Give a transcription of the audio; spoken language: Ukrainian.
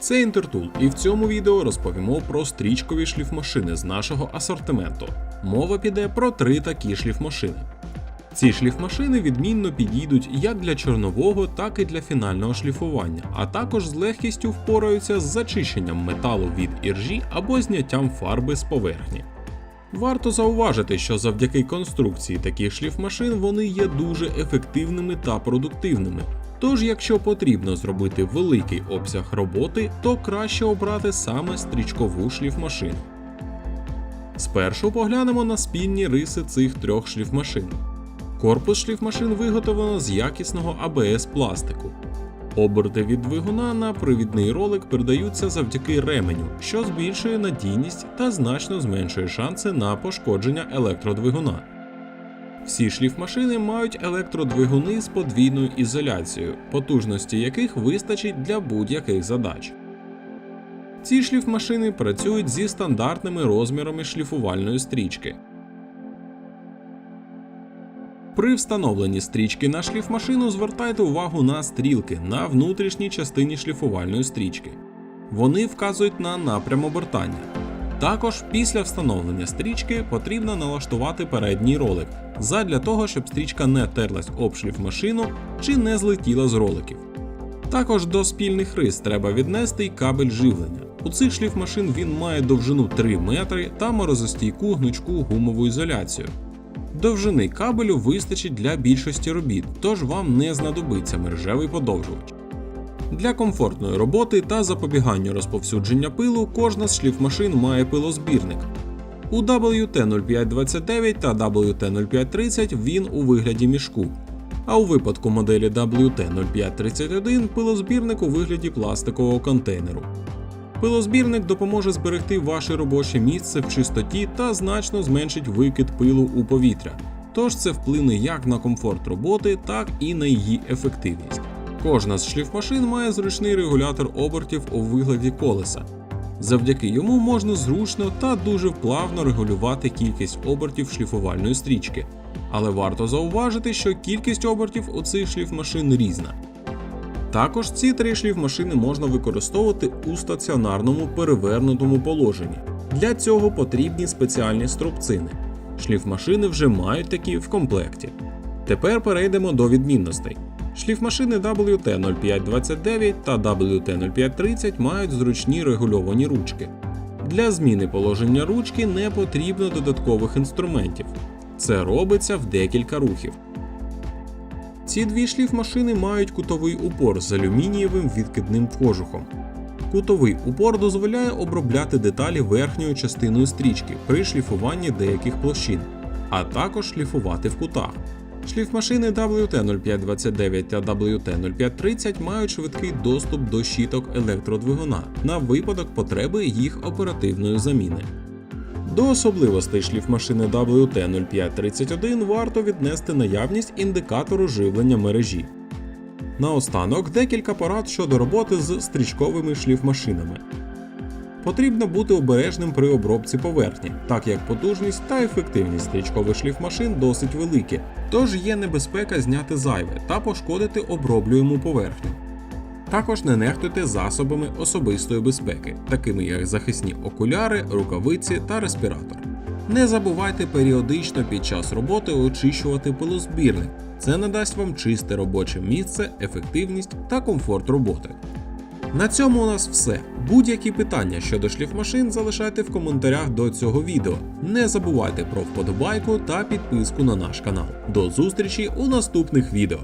Це Інтертул, і в цьому відео розповімо про стрічкові шліфмашини з нашого асортименту. Мова піде про три такі шліфмашини. Ці шліфмашини відмінно підійдуть як для чорнового, так і для фінального шліфування, а також з легкістю впораються з зачищенням металу від іржі або зняттям фарби з поверхні. Варто зауважити, що завдяки конструкції таких шліфмашин вони є дуже ефективними та продуктивними. Тож, якщо потрібно зробити великий обсяг роботи, то краще обрати саме стрічкову шліфмашину. Спершу поглянемо на спільні риси цих трьох шліфмашин. Корпус шліфмашин виготовлено з якісного АБС пластику. Оберти від двигуна на провідний ролик передаються завдяки ременю, що збільшує надійність та значно зменшує шанси на пошкодження електродвигуна. Всі шліфмашини мають електродвигуни з подвійною ізоляцією, потужності яких вистачить для будь-яких задач. Ці шліфмашини працюють зі стандартними розмірами шліфувальної стрічки. При встановленні стрічки на шліфмашину звертайте увагу на стрілки на внутрішній частині шліфувальної стрічки. Вони вказують на напрям обертання. Також після встановлення стрічки потрібно налаштувати передній ролик задля того, щоб стрічка не терлась об шліфмашину чи не злетіла з роликів. Також до спільних рис треба віднести й кабель живлення. У цих шліфмашин він має довжину 3 метри та морозостійку гнучку гумову ізоляцію. Довжини кабелю вистачить для більшості робіт, тож вам не знадобиться мережевий подовжувач. Для комфортної роботи та запобігання розповсюдження пилу кожна з шліфмашин має пилозбірник. У WT0529 та WT0530 він у вигляді мішку. А у випадку моделі WT0531 пилозбірник у вигляді пластикового контейнеру. Пилозбірник допоможе зберегти ваше робоче місце в чистоті та значно зменшить викид пилу у повітря. Тож це вплине як на комфорт роботи, так і на її ефективність. Кожна з шліфмашин має зручний регулятор обертів у вигляді колеса. Завдяки йому можна зручно та дуже плавно регулювати кількість обертів шліфувальної стрічки. Але варто зауважити, що кількість обертів у цих шліфмашин різна. Також ці три шліфмашини можна використовувати у стаціонарному перевернутому положенні. Для цього потрібні спеціальні струбцини. Шліфмашини вже мають такі в комплекті. Тепер перейдемо до відмінностей. Шліфмашини WT0529 та WT0530 мають зручні регульовані ручки. Для зміни положення ручки не потрібно додаткових інструментів. Це робиться в декілька рухів. Ці дві шліфмашини мають кутовий упор з алюмінієвим відкидним кожухом. Кутовий упор дозволяє обробляти деталі верхньою частиною стрічки при шліфуванні деяких площин, а також шліфувати в кутах. Шліфмашини WT0529 та WT0530 мають швидкий доступ до щіток електродвигуна на випадок потреби їх оперативної заміни. До особливостей шліфмашини WT0531 варто віднести наявність індикатору живлення мережі. Наостанок декілька порад щодо роботи з стрічковими шліфмашинами. Потрібно бути обережним при обробці поверхні, так як потужність та ефективність стрічкових шліфмашин досить великі, тож є небезпека зняти зайве та пошкодити оброблюєму поверхню. Також не нехтуйте засобами особистої безпеки, такими як захисні окуляри, рукавиці та респіратор. Не забувайте періодично під час роботи очищувати пилозбірник. Це надасть вам чисте робоче місце, ефективність та комфорт роботи. На цьому у нас все. Будь-які питання щодо шліфмашин залишайте в коментарях до цього відео. Не забувайте про вподобайку та підписку на наш канал. До зустрічі у наступних відео.